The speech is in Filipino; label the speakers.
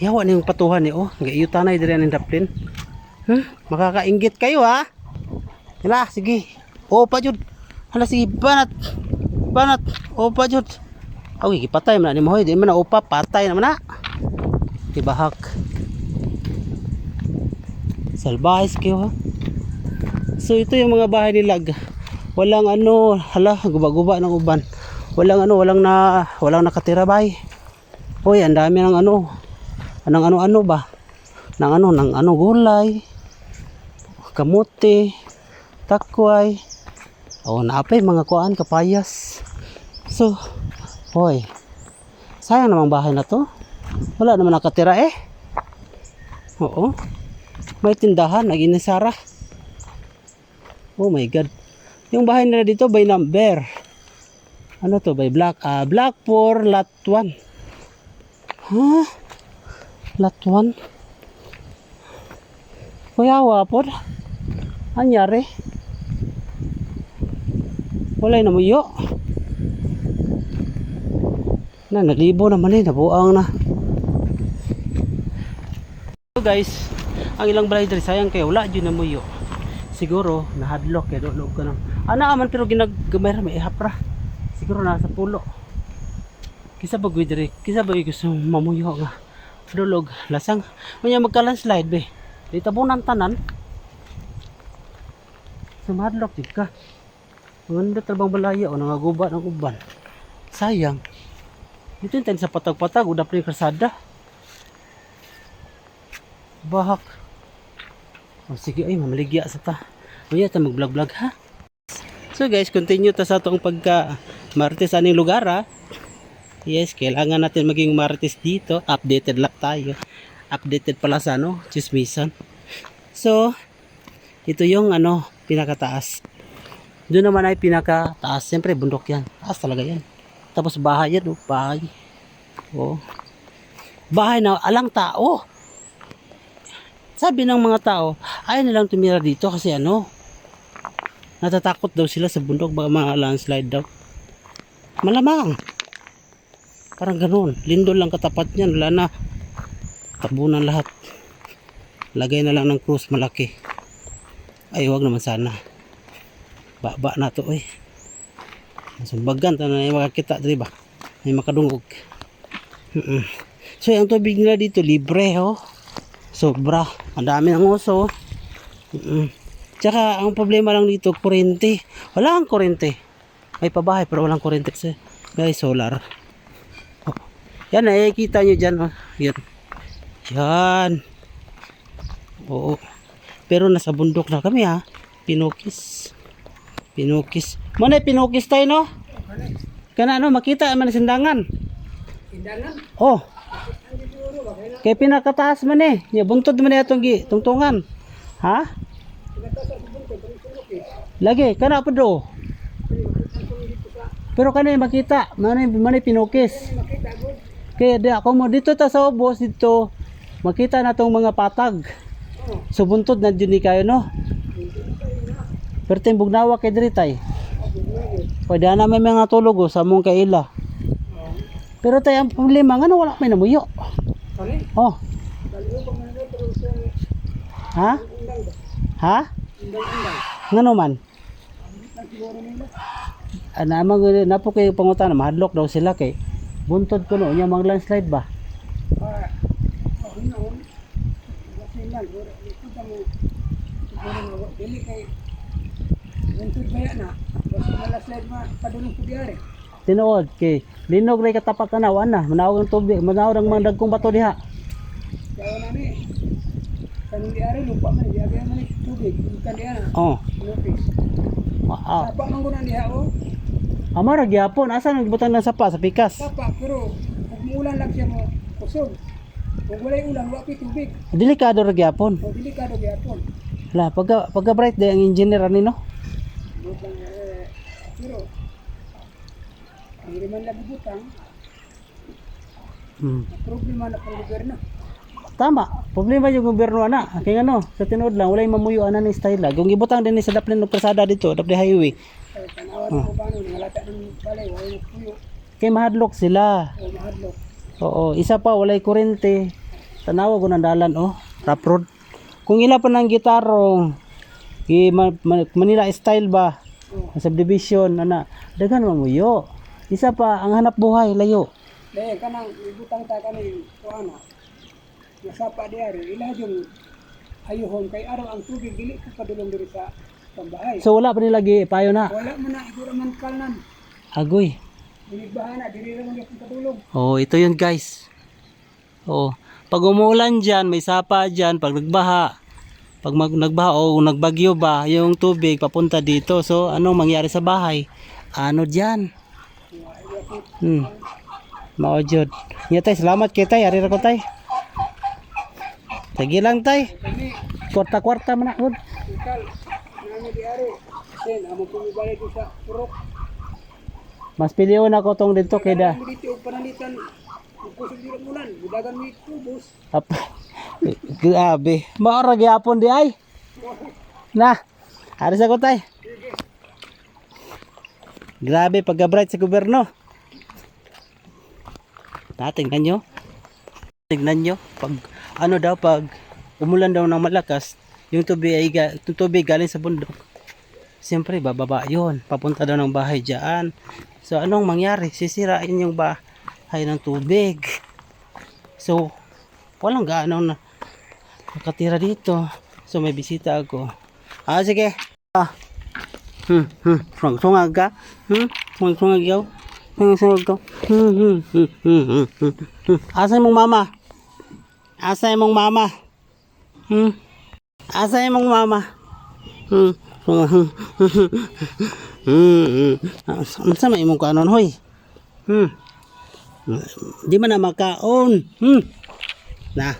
Speaker 1: Yawa na yung patuhan ni oh. Gaiyo tanay diri ang daplin. Hmm? Makakainggit kayo ha. Hala, sige. O pa jud. Hala sige, banat. Banat. O pa jud. Aw, gipatay man na ni Mahoy. Di man na upa, patay naman na. Tibahak. Salbahis kayo ha. So ito yung mga bahay ni Lag. Walang ano, hala, guba-guba ng uban. Walang ano, walang na, walang nakatira bay. Hoy, ang dami ng ano, anong ano-ano ba? Nang ano, nang ano gulay, kamote, takway. Oh, naapay mga kuan kapayas. So, hoy. Sayang namang bahay na to. Wala naman nakatira eh. Oo. May tindahan, nag-inisara. Oh my god. Yung bahay nila dito by number. Ano to? By black. Ah, black 4 lot 1. Ha? 1? Kuya wapod. Anyari? Walay na muyo. Na nalibo naman eh, nabuang na. So guys, ang ilang balay diri sayang kay wala jud na muyo. Siguro nahadlok kay dulog ko nang. Ana man pero ginaggamay ra may ihapra. Siguro nasa pulo. Kisa ba gud diri? Kisa ba gusto mamuyo nga? Dulog, lasang. Manya magka-landslide be. Di tabunan tanan. Sumadlok di ka. Maganda trabang balaya o nangaguba ng uban. Sayang. Dito yung sa patag-patag, udap na yung krasada. Bahak. O sige ay, mamaligya sa ta. Uya ta mag-vlog-vlog ha. So guys, continue ta sa atong pagka martes aning lugar ha. Yes, kailangan natin maging martes dito. Updated lang tayo. Updated pala sa ano, chismisan. So, ito yung ano, pinakataas. Doon naman ay pinakataas. Siyempre, bundok yan. Taas talaga yan. Tapos bahay yan, oh. bahay. Oh. Bahay na alang tao. Sabi ng mga tao, ayaw nilang tumira dito kasi ano, natatakot daw sila sa bundok, baka mga landslide daw. Malamang. Parang ganun. Lindol lang katapat niyan. Wala na. Tabunan lahat. Lagay na lang ng krus malaki. Ay, wag naman sana. Baba na to eh. Sumbagan ta na makakita, di ba? May makadungog. Mm-mm. So, ang tubig nila dito, libre, oh. Sobra. Ang dami ng oso. Mm-mm. Tsaka, ang problema lang dito, kurente. Wala ang kurente. May pabahay, pero walang kurente kasi. May solar. Yan, nakikita nyo dyan, oh. Yan. Yan. Oo. Pero nasa bundok na kami, ha. Pinukis. Pinukis. Mana pinukis tayo, no? Kana ano, makita man sindangan.
Speaker 2: Indangan.
Speaker 1: Oh. Kay pinakataas man eh. Nya buntod man eh atong gi tungtungan. Ha? Lagi kana pa do. Pero kana makita, man man pinukis.
Speaker 2: Makita.
Speaker 1: Kaya di ako mo dito ta sa ubos dito makita na tong mga patag. So buntod na dyan ni kayo no. Pero tayong bugnawa kay diri tay. Pwede na may mga tulog oh, sa mong kaila. Pero tay ang problema nga wala may namuyo. Oh, ha? Ha? Ngano man? Ana amang napo kay pangutan mahadlok daw sila kay buntod ko no nya mang landslide ba?
Speaker 2: Oh, noon. Na.
Speaker 1: Tinuod kay linog ray katapak na ana manawag ang tubig manawag ang mga dagkong bato diha.
Speaker 2: Kaya na ni. Kanang diare lupa man diare man tubig. Bukan diare.
Speaker 1: Oh.
Speaker 2: Notice.
Speaker 1: Ah,
Speaker 2: Apa man ko na diha oh.
Speaker 1: Amara gyapon asa nagbutang ng sapa sa pikas?
Speaker 2: Sapa pero kung umulan lang siya mo kusog. Kung walay ulan, wala tubig.
Speaker 1: Delikado ra gyapon.
Speaker 2: O delikado gyapon.
Speaker 1: La pagka pagka bright day ang engineer ani no.
Speaker 2: Butang eh, pero ang liman lagi butang,
Speaker 1: Hmm.
Speaker 2: problema na pang gobyerno.
Speaker 1: Tama. Problema yung gobyerno ana. Kay ano, sa tinuod lang walay mamuyo ana ni style. Kung gibutang din sa daplin ng persada dito, daplin highway.
Speaker 2: Puyo,
Speaker 1: Kay mahadlok sila.
Speaker 2: o mahadlok.
Speaker 1: Oo, isa pa walay kurente. Tanawa ko ng dalan oh. Rap road. Kung ila pa ng gitaro, i Ma- Ma- Manila style ba?
Speaker 2: Oh.
Speaker 1: Subdivision ana. Dagan man mo yo. Isa pa ang hanap buhay layo.
Speaker 2: Dahil kanang ibutang ta kani kuana. Nasapa diari ila yung ayuhon kay araw ang tubig dili ko padulong diri sa pambahay.
Speaker 1: So wala pa nilagi payo na.
Speaker 2: Wala man na igura man kalnan.
Speaker 1: Agoy.
Speaker 2: Binigbahan na diri ra man padulong.
Speaker 1: Oh, ito yun guys. Oh, pag umuulan dyan, may sapa dyan, pag nagbaha, pag mag, nagbaha o nagbagyo ba, yung tubig papunta dito. So, anong mangyari sa bahay? Ano dyan? Hmm. Mao jud. Nya tay, salamat kay tay, ari ra ko tay. Sige lang tay. Kwarta-kwarta man ako. Mas piliyon ako tong dito kay da.
Speaker 2: Kami dito og panalitan. Kusog diri ulan, budagan mi tubos.
Speaker 1: Ap. Grabe. Maora gyapon di ay. Na. Ari sa ko tay. Grabe pagka-bright sa gobyerno. Na, tingnan nyo. Tingnan nyo. Pag, ano daw, pag umulan daw ng malakas, yung tubig, ay, yung tubig galing sa bundok. Siyempre, bababa yun. Papunta daw ng bahay dyan. So, anong mangyari? Sisirain yung bahay ng tubig. So, walang gaano na nakatira dito. So, may bisita ako. Ah, sige. Ah. Hmm, hmm. Sungag, sungag ka? Hmm? Sungag, sungag yaw? Sungag, sungag ka? Hmm, hmm, hmm, hmm, hmm, hmm, hmm. Asa mong mama? Asa mong mama? Hmm? Asa mong mama? Hmm? Hmm, hmm, hmm, hmm, hmm. Ano sa may imong kanon, hoy? Hmm? Di man na makaon. Hmm? Na,